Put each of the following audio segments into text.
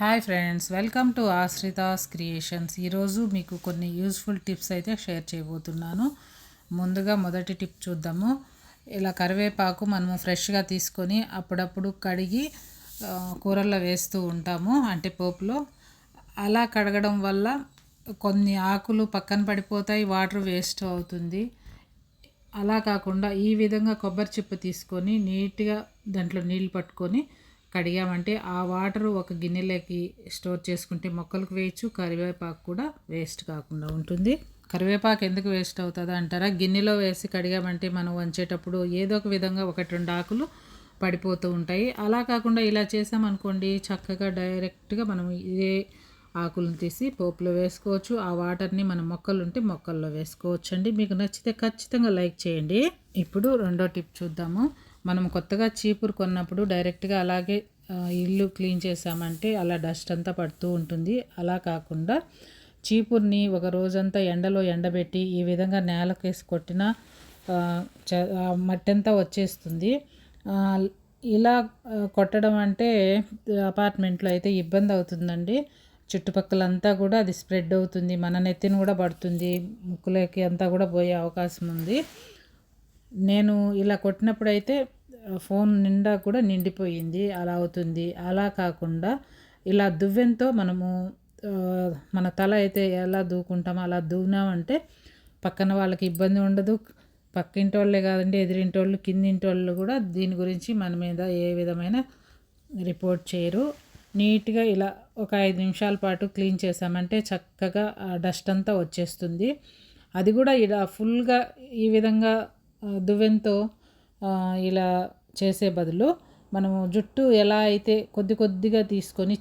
Hi friends welcome to Ashrita's creations. ఈరోజు మీకు కొన్ని యూస్ఫుల్ టిప్స్ అయితే షేర్ చేయబోతున్నాను. ముందుగా మొదటి టిప్ చూద్దాము. ఇలా కరివేపాకు మనము ఫ్రెష్గా తీసుకొని అప్పుడప్పుడు కడిగి కూరల్లో వేస్తూ ఉంటాము అంటే పోపులో. అలా కడగడం వల్ల కొన్ని ఆకులు పక్కన పడిపోతాయి వాటర్ వేస్ట్ అవుతుంది. అలా కాకుండా ఈ విధంగా కొబ్బరి చిప్ప తీసుకొని నీట్గా దాంట్లో నీళ్ళు పట్టుకొని కడిగామంటే ఆ వాటర్ ఒక గిన్నెలోకి స్టోర్ చేసుకుంటే మొక్కలకు వేయచ్చు కరివేపాకు కూడా వేస్ట్ కాకుండా ఉంటుంది. కరివేపాకు ఎందుకు వేస్ట్ అవుతుందా అంటారా? గిన్నెలో వేసి కడిగామంటే మనం వంచేటప్పుడు ఏదో ఒక విధంగా ఒకటి రెండు ఆకులు పడిపోతూ ఉంటాయి. అలా కాకుండా ఇలా చేసామనుకోండి చక్కగా డైరెక్ట్గా మనం ఇదే ఆకులను తీసి పోపులో వేసుకోవచ్చు. ఆ వాటర్ని మన మొక్కలు ఉంటే మొక్కల్లో వేసుకోవచ్చు అండి మీకు నచ్చితే ఖచ్చితంగా లైక్ చేయండి. ఇప్పుడు రెండో టిప్ చూద్దాము. మనం కొత్తగా చీపురు కొన్నప్పుడు డైరెక్ట్గా అలాగే ఇల్లు క్లీన్ చేసామంటే అలా డస్ట్ అంతా పడుతూ ఉంటుంది. అలా కాకుండా చీపుర్ని ఒక రోజంతా ఎండలో ఎండబెట్టి ఈ విధంగా నేలకేసి కొట్టినా చ- మట్టి అంతా వచ్చేస్తుంది. ఇలా కొట్టడం అంటే అపార్ట్మెంట్లో అయితే ఇబ్బంది అవుతుందండి. చుట్టుపక్కలంతా కూడా అది స్ప్రెడ్ అవుతుంది. మన నెత్తిని కూడా పడుతుంది. ముక్కులకి అంతా కూడా పోయే అవకాశం ఉంది. నేను ఇలా కొట్టినప్పుడు అయితే ఫోన్ నిండా కూడా నిండిపోయింది అలా అవుతుంది. అలా కాకుండా ఇలా దువ్వెంతో మనము మన తల అయితే ఎలా దూకుంటామో అలా దూనామంటే పక్కన వాళ్ళకి ఇబ్బంది ఉండదు. పక్కింటి వాళ్ళే కాదండి ఎదిరింటి వాళ్ళు కిందింటి వాళ్ళు కూడా దీని గురించి మన మీద ఏ విధమైన రిపోర్ట్ చేయరు. నీట్గా ఇలా ఒక ఐదు నిమిషాల పాటు క్లీన్ చేసామంటే చక్కగా ఆ డస్ట్ అంతా వచ్చేస్తుంది. అది కూడా ఇలా ఫుల్గా ఈ విధంగా దువ్వెంతో ఇలా చేసే బదులు మనము జుట్టు ఎలా అయితే కొద్ది కొద్దిగా తీసుకొని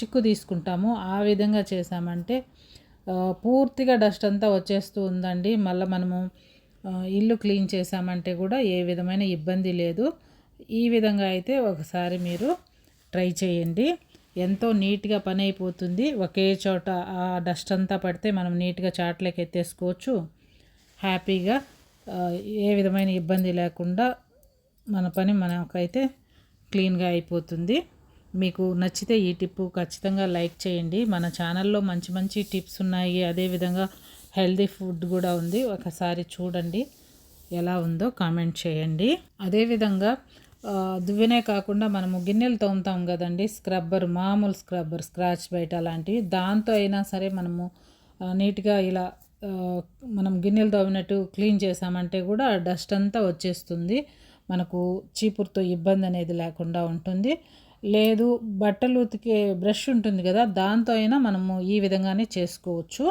చిక్కు తీసుకుంటామో ఆ విధంగా చేసామంటే పూర్తిగా డస్ట్ అంతా వచ్చేస్తూ ఉందండి. మళ్ళీ మనము ఇల్లు క్లీన్ చేసామంటే కూడా ఏ విధమైన ఇబ్బంది లేదు. ఈ విధంగా అయితే ఒకసారి మీరు ట్రై చేయండి. ఎంతో నీట్గా పని అయిపోతుంది. ఒకే చోట ఆ డస్ట్ అంతా పడితే మనం నీట్గా చాట్లకి ఎత్తేసుకోవచ్చు. హ్యాపీగా ఏ విధమైన ఇబ్బంది లేకుండా మన పని మనకైతే క్లీన్గా అయిపోతుంది. మీకు నచ్చితే ఈ టిప్పు ఖచ్చితంగా లైక్ చేయండి. మన ఛానల్లో మంచి మంచి టిప్స్ ఉన్నాయి. అదేవిధంగా హెల్దీ ఫుడ్ కూడా ఉంది. ఒకసారి చూడండి ఎలా ఉందో కామెంట్ చేయండి. అదేవిధంగా దువ్వెనే కాకుండా మనము గిన్నెలు తోముతాం కదండి. స్క్రబ్బర్ మామూలు స్క్రబ్బర్ స్క్రాచ్ బయట అలాంటివి. దాంతో అయినా సరే మనము నీట్గా ఇలా మనం గిన్నెలు తోమినట్టు క్లీన్ చేసామంటే కూడా డస్ట్ అంతా వచ్చేస్తుంది. మనకు చీపురుతో ఇబ్బంది అనేది లేకుండా ఉంటుంది. లేదు బట్టలు ఉతికే బ్రష్ ఉంటుంది కదా దాంతో అయినా మనము ఈ విధంగానే చేసుకోవచ్చు.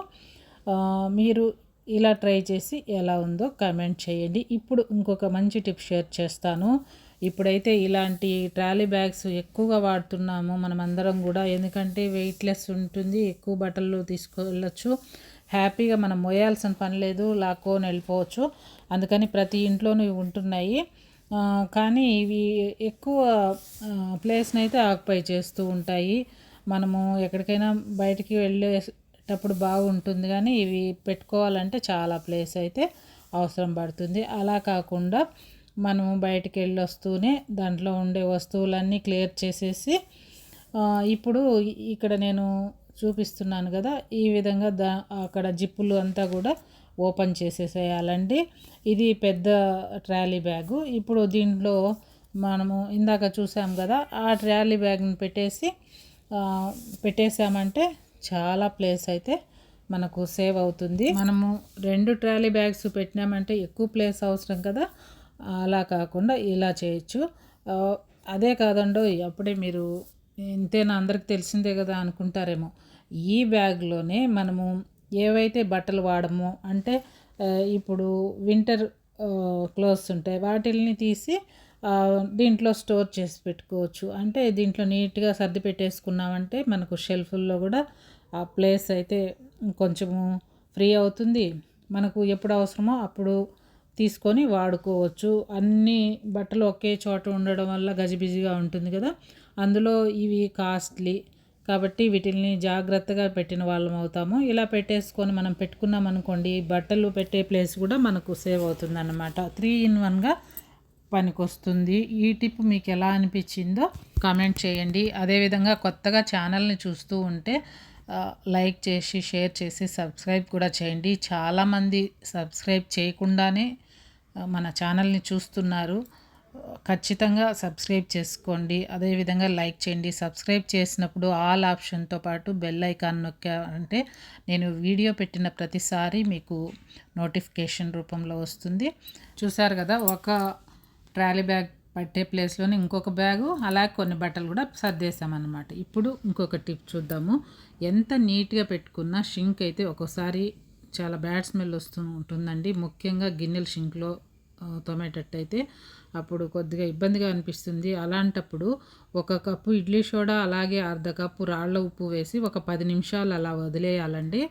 మీరు ఇలా ట్రై చేసి ఎలా ఉందో కామెంట్ చేయండి. ఇప్పుడు ఇంకొక మంచి టిప్ షేర్ చేస్తాను. ఇప్పుడైతే ఇలాంటి ట్రాలీ బ్యాగ్స్ ఎక్కువగా వాడుతున్నాము మనం అందరం కూడా. ఎందుకంటే వెయిట్లెస్ ఉంటుంది ఎక్కువ బట్టలు తీసుకెళ్ళచ్చు. హ్యాపీగా మనం మోయాల్సిన పని లేదు లాక్కొని వెళ్ళిపోవచ్చు. అందుకని ప్రతి ఇంట్లోనూ ఉంటున్నాయి. కానీ ఇవి ఎక్కువ ప్లేస్ని అయితే ఆక్యుపై చేస్తూ ఉంటాయి. మనము ఎక్కడికైనా బయటికి వెళ్ళేటప్పుడు బాగుంటుంది కానీ ఇవి పెట్టుకోవాలంటే చాలా ప్లేస్ అయితే అవసరం పడుతుంది. అలా కాకుండా మనము బయటికి వెళ్ళి వస్తూనే దాంట్లో ఉండే వస్తువులన్నీ క్లియర్ చేసేసి ఇప్పుడు ఇక్కడ నేను చూపిస్తున్నాను కదా ఈ విధంగా దా అక్కడ జిప్పులు అంతా కూడా ఓపెన్ చేసేసేయాలండి. ఇది పెద్ద ట్రాలీ బ్యాగు. ఇప్పుడు దీంట్లో మనము ఇందాక చూసాం కదా ఆ ట్రాలీ బ్యాగ్ని పెట్టేసి పెట్టేసామంటే చాలా ప్లేస్ అయితే మనకు సేవ్ అవుతుంది. మనము రెండు ట్రాలీ బ్యాగ్స్ పెట్టినామంటే ఎక్కువ ప్లేస్ అవసరం కదా అలా కాకుండా ఇలా చేయొచ్చు. అదే కాదండో అప్పుడే మీరు ఇంతేనా అందరికి తెలిసిందే కదా అనుకుంటారేమో. ఈ బ్యాగ్లోనే మనము ఏవైతే బట్టలు వాడమో అంటే ఇప్పుడు వింటర్ క్లోత్స్ ఉంటాయి వాటిల్ని తీసి దీంట్లో స్టోర్ చేసి పెట్టుకోవచ్చు. అంటే దీంట్లో నీట్గా సర్ది పెట్టేసుకున్నామంటే మనకు షెల్ఫుల్లో కూడా ఆ ప్లేస్ అయితే కొంచెము ఫ్రీ అవుతుంది. మనకు ఎప్పుడు అవసరమో అప్పుడు తీసుకొని వాడుకోవచ్చు. అన్ని బట్టలు ఒకే చోట ఉండడం వల్ల గజిబిజిగా ఉంటుంది కదా. అందులో ఇవి కాస్ట్లీ. కాబట్టి వీటిల్ని జాగ్రత్తగా పెట్టిన వాళ్ళం అవుతాము. ఇలా పెట్టేసుకొని మనం పెట్టుకున్నాం అనుకోండి బట్టలు పెట్టే ప్లేస్ కూడా మనకు సేవ్ అవుతుంది అన్నమాట త్రీ ఇన్ వన్గా పనికొస్తుంది. ఈ టిప్ మీకు ఎలా అనిపించిందో కామెంట్ చేయండి. అదేవిధంగా కొత్తగా ఛానల్ని చూస్తూ ఉంటే లైక్ చేసి షేర్ చేసి సబ్స్క్రైబ్ కూడా చేయండి. చాలామంది సబ్స్క్రైబ్ చేయకుండానే మన ఛానల్ని చూస్తున్నారు. ఖచ్చితంగా సబ్స్క్రైబ్ చేసుకోండి. అదేవిధంగా లైక్ చేయండి. సబ్స్క్రైబ్ చేసినప్పుడు ఆల్ ఆప్షన్తో పాటు బెల్ ఐకాన్ నొక్కారంటే నేను వీడియో పెట్టిన ప్రతిసారి మీకు నోటిఫికేషన్ రూపంలో వస్తుంది. చూసారు కదా ఒక ట్రాలీ బ్యాగ్ పట్టే ప్లేస్లోనే ఇంకొక బ్యాగు అలాగే కొన్ని బట్టలు కూడా సర్దేశామన్నమాట. ఇప్పుడు ఇంకొక టిప్ చూద్దాము. ఎంత నీట్గా పెట్టుకున్న షింక్ అయితే ఒక్కోసారి చాలా బ్యాడ్ స్మెల్ వస్తూ ఉంటుందండి. ముఖ్యంగా గిన్నెల షింక్లో తోమేటట్టయితే అప్పుడు కొద్దిగా ఇబ్బందిగా అనిపిస్తుంది. అలాంటప్పుడు ఒక కప్పు ఇడ్లీ సోడా అలాగే అర్ధ కప్పు రాళ్ళ ఉప్పు వేసి ఒక పది నిమిషాలు అలా వదిలేయాలండి.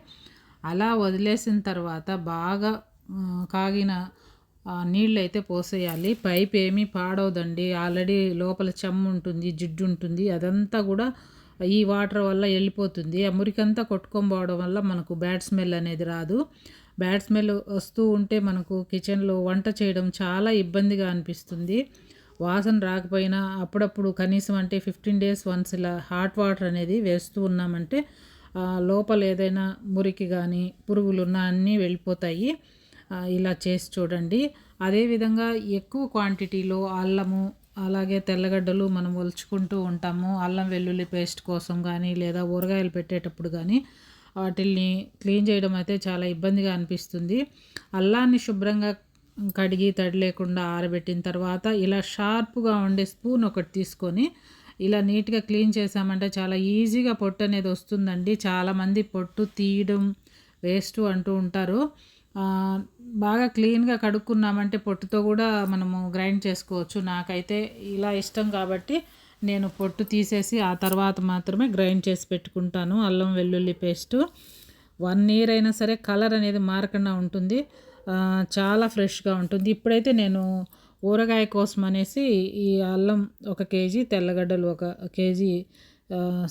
అలా వదిలేసిన తర్వాత బాగా కాగిన నీళ్ళు అయితే పోసేయాలి. పైప్ ఏమీ పాడవదండి. ఆల్రెడీ లోపల చెమ్ము ఉంటుంది జిడ్డు ఉంటుంది. అదంతా కూడా ఈ వాటర్ వల్ల వెళ్ళిపోతుంది. ఆ మురికంతా కొట్టుకొని పోవడం వల్ల మనకు బ్యాడ్ స్మెల్ అనేది రాదు. బ్యాడ్ స్మెల్ వస్తూ ఉంటే మనకు కిచెన్లో వంట చేయడం చాలా ఇబ్బందిగా అనిపిస్తుంది. వాసన రాకపోయినా అప్పుడప్పుడు కనీసం అంటే ఫిఫ్టీన్ డేస్ వన్స్ ఇలా హాట్ వాటర్ అనేది వేస్తూ ఉన్నామంటే లోపల ఏదైనా మురికి కానీ పురుగులు ఉన్నా అన్నీ వెళ్ళిపోతాయి. ఇలా చేసి చూడండి. అదేవిధంగా ఎక్కువ క్వాంటిటీలో అల్లము అలాగే తెల్లగడ్డలు మనం ఒలుచుకుంటూ ఉంటాము. అల్లం వెల్లుల్లి పేస్ట్ కోసం కానీ లేదా ఊరగాయలు పెట్టేటప్పుడు కానీ వాటిల్ని క్లీన్ చేయడం అయితే చాలా ఇబ్బందిగా అనిపిస్తుంది. అల్లాన్ని శుభ్రంగా కడిగి తడి లేకుండా ఆరబెట్టిన తర్వాత ఇలా షార్ప్గా ఉండే స్పూన్ ఒకటి తీసుకొని ఇలా నీట్గా క్లీన్ చేసామంటే చాలా ఈజీగా పొట్టు అనేది వస్తుందండి. చాలామంది పొట్టు తీయడం వేస్ట్ అంటూ ఉంటారు. బాగా క్లీన్గా కడుక్కున్నామంటే పొట్టుతో కూడా మనము గ్రైండ్ చేసుకోవచ్చు. నాకైతే ఇలా ఇష్టం కాబట్టి నేను పొట్టు తీసేసి ఆ తర్వాత మాత్రమే గ్రైండ్ చేసి పెట్టుకుంటాను. అల్లం వెల్లుల్లి పేస్ట్. వన్ ఇయర్ అయినా సరే కలర్ అనేది మారకుండా ఉంటుంది. చాలా ఫ్రెష్గా ఉంటుంది. ఇప్పుడైతే నేను ఊరగాయ కోసం అనేసి ఈ అల్లం ఒక కేజీ తెల్లగడ్డలు ఒక కేజీ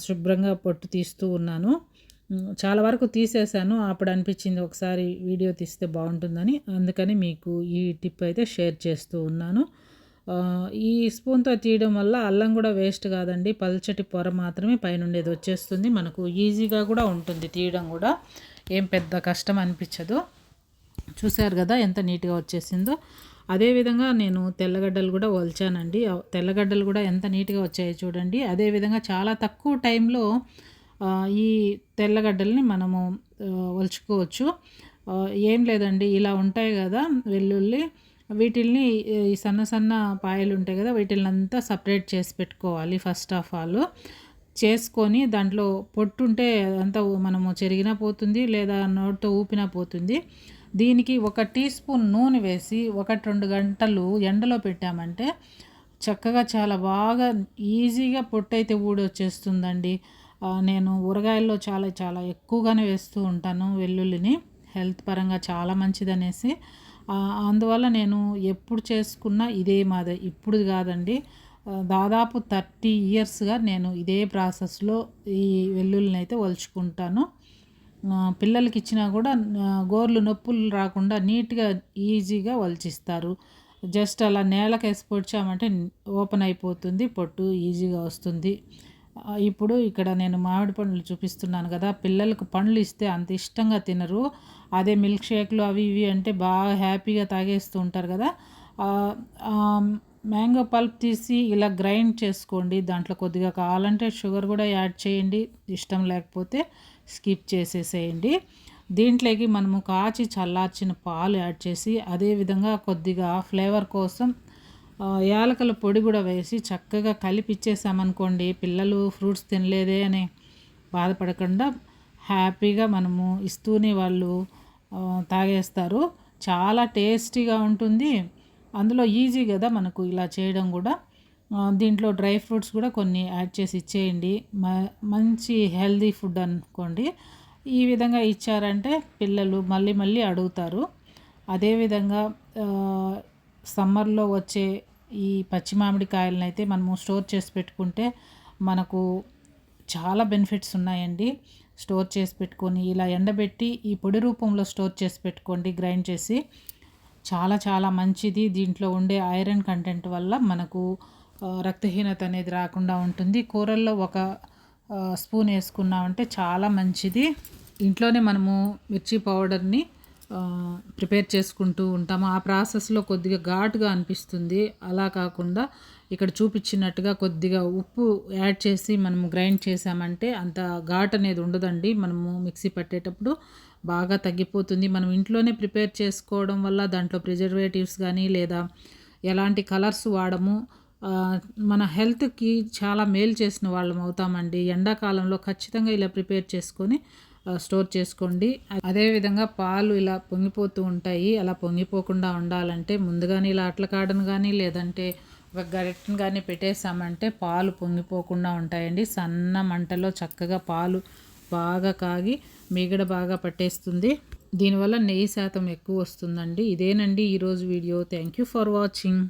శుభ్రంగా పొట్టు తీస్తూ ఉన్నాను. చాలా వరకు తీసేసాను. అప్పుడు అనిపించింది ఒకసారి వీడియో తీస్తే బాగుంటుందని. అందుకని మీకు ఈ టిప్ అయితే షేర్ చేస్తూ ఉన్నాను. ఈ స్పూన్తో తీయడం వల్ల అల్లం కూడా వేస్ట్ కాదండి. పల్చటి పొర మాత్రమే పైనుండేది వచ్చేస్తుంది. మనకు ఈజీగా కూడా ఉంటుంది తీయడం కూడా. ఏం పెద్ద కష్టం అనిపించదు. చూశారు కదా ఎంత నీట్గా వచ్చేసిందో. అదేవిధంగా నేను తెల్లగడ్డలు కూడా వల్చానండి తెల్లగడ్డలు కూడా ఎంత నీట్గా వచ్చాయో చూడండి. అదేవిధంగా చాలా తక్కువ టైంలో ఈ తెల్లగడ్డల్ని మనము వలుచుకోవచ్చు ఏం లేదండి. ఇలా ఉంటాయి కదా వెల్లుల్లి వీటిల్ని ఈ సన్న సన్న పాయలు ఉంటాయి కదా వీటిల్ని అంతా సపరేట్ చేసి పెట్టుకోవాలి ఫస్ట్ ఆఫ్ ఆల్. చేసుకొని దాంట్లో పొట్టు ఉంటే అంతా మనము చెరిగినా పోతుంది లేదా నోటితో ఊపినా పోతుంది. దీనికి ఒక టీ స్పూన్ నూనె వేసి ఒకటి రెండు గంటలు ఎండలో పెట్టామంటే చక్కగా చాలా బాగా ఈజీగా పొట్టయితే ఊడొచ్చేస్తుందండి. నేను ఊరగాయల్లో చాలా చాలా ఎక్కువగానే వేస్తూ ఉంటాను వెల్లుల్లిని. హెల్త్ పరంగా చాలా మంచిదనేసి. అందువల్ల నేను ఎప్పుడు చేసుకున్నా ఇదే మాదే. ఇప్పుడు కాదండి. దాదాపు థర్టీ ఇయర్స్గా నేను ఇదే ప్రాసెస్లో ఈ వెల్లుల్లిని అయితే వలుచుకుంటాను. పిల్లలకి ఇచ్చినా కూడా గోర్లు నొప్పులు రాకుండా నీట్గా ఈజీగా వలిచిస్తారు. జస్ట్ అలా నేలకేసి పొడిచామంటే ఓపెన్ అయిపోతుంది పొట్టు ఈజీగా వస్తుంది. ఇప్పుడు ఇక్కడ నేను మామిడి పండ్లు చూపిస్తున్నాను కదా. పిల్లలకు పండ్లు ఇస్తే అంత ఇష్టంగా తినరు. అదే మిల్క్ షేక్లు అవి ఇవి అంటే బాగా హ్యాపీగా తాగేస్తూ ఉంటారు కదా. మ్యాంగో పల్ప్ తీసి ఇలా గ్రైండ్ చేసుకోండి. దాంట్లో కొద్దిగా కావాలంటే షుగర్ కూడా యాడ్ చేయండి. ఇష్టం లేకపోతే స్కిప్ చేసేసేయండి. దీంట్లోకి మనము కాచి చల్లార్చిన పాలు యాడ్ చేసి అదేవిధంగా కొద్దిగా ఫ్లేవర్ కోసం యాలకల పొడి కూడా వేసి చక్కగా కలిపిచ్చేసామనుకోండి పిల్లలు ఫ్రూట్స్ తినలేదే అని బాధపడకుండా హ్యాపీగా మనము ఇస్తూనే వాళ్ళు తాగేస్తారు. చాలా టేస్టీగా ఉంటుంది. అందులో ఈజీ కదా మనకు ఇలా చేయడం కూడా. దీంట్లో డ్రై ఫ్రూట్స్ కూడా కొన్ని యాడ్ చేసి ఇచ్చేయండి. మంచి హెల్దీ ఫుడ్ అనుకోండి. ఈ విధంగా ఇచ్చారంటే పిల్లలు మళ్ళీ మళ్ళీ అడుగుతారు. అదేవిధంగా సమ్మర్లో వచ్చే ఈ పచ్చి మామిడికాయలను అయితే మనము స్టోర్ చేసి పెట్టుకుంటే మనకు చాలా బెనిఫిట్స్ ఉన్నాయండి. స్టోర్ చేసి పెట్టుకొని ఇలా ఎండబెట్టి ఈ పొడి రూపంలో స్టోర్ చేసి పెట్టుకోండి గ్రైండ్ చేసి. చాలా చాలా మంచిది. దీంట్లో ఉండే ఐరన్ కంటెంట్ వల్ల మనకు రక్తహీనత అనేది రాకుండా ఉంటుంది. కూరల్లో ఒక స్పూన్ వేసుకున్నామంటే చాలా మంచిది. ఇంట్లోనే మనము మిర్చి పౌడర్ని ప్రిపేర్ చేసుకుంటూ ఉంటాము. ఆ ప్రాసెస్లో కొద్దిగా ఘాటుగా అనిపిస్తుంది. అలా కాకుండా ఇక్కడ చూపించినట్టుగా కొద్దిగా ఉప్పు యాడ్ చేసి మనము గ్రైండ్ చేసామంటే అంత ఘాట్ అనేది ఉండదండి. మనము మిక్సీ పట్టేటప్పుడు బాగా తగ్గిపోతుంది. మనం ఇంట్లోనే ప్రిపేర్ చేసుకోవడం వల్ల దాంట్లో ప్రిజర్వేటివ్స్ కానీ లేదా ఎలాంటి కలర్స్ వాడము మన హెల్త్కి చాలా మేలు చేసిన వాళ్ళం అవుతామండి. ఎండాకాలంలో ఖచ్చితంగా ఇలా ప్రిపేర్ చేసుకొని స్టోర్ చేసుకోండి. అదేవిధంగా పాలు ఇలా పొంగిపోతూ ఉంటాయి. అలా పొంగిపోకుండా ఉండాలంటే ముందుగానే ఇలా అట్ల కాడను కానీ లేదంటే గరిటను కానీ పెట్టేసామంటే పాలు పొంగిపోకుండా ఉంటాయండి. సన్న మంటలో చక్కగా పాలు బాగా కాగి మిగడ బాగా పట్టేస్తుంది. దీనివల్ల నెయ్యి శాతం ఎక్కువ వస్తుందండి. ఇదేనండి ఈరోజు video. Thank you for watching.